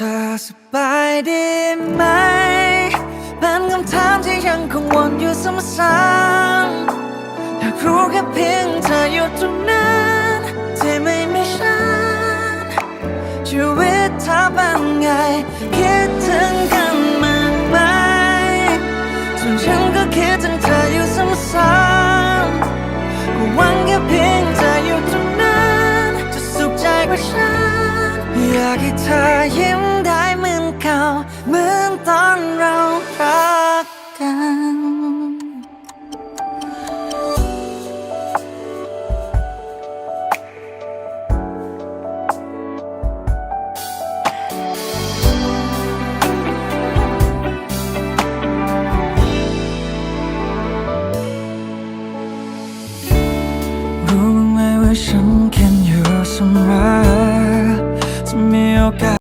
ธอสบายดีไหมเป็นคำถามที่ยังคงวนอยู่ซ้ำๆอยากรู้แค่เพียงเธออยู่ตรงนั้นที่ไม่มีฉันชีวิตเธอเป็นไง คิดถึงกันมากไหมส่วนฉันก็คิดถึงเธออยู่ซ้ำๆก็หวังแค่เพียงเธออยู่ตรงนั้นจะสุขใจกว่าฉันอยากให้เธอยิ้ม เหมือนตอนเรารักกันรู้ไหมว่าฉันแค่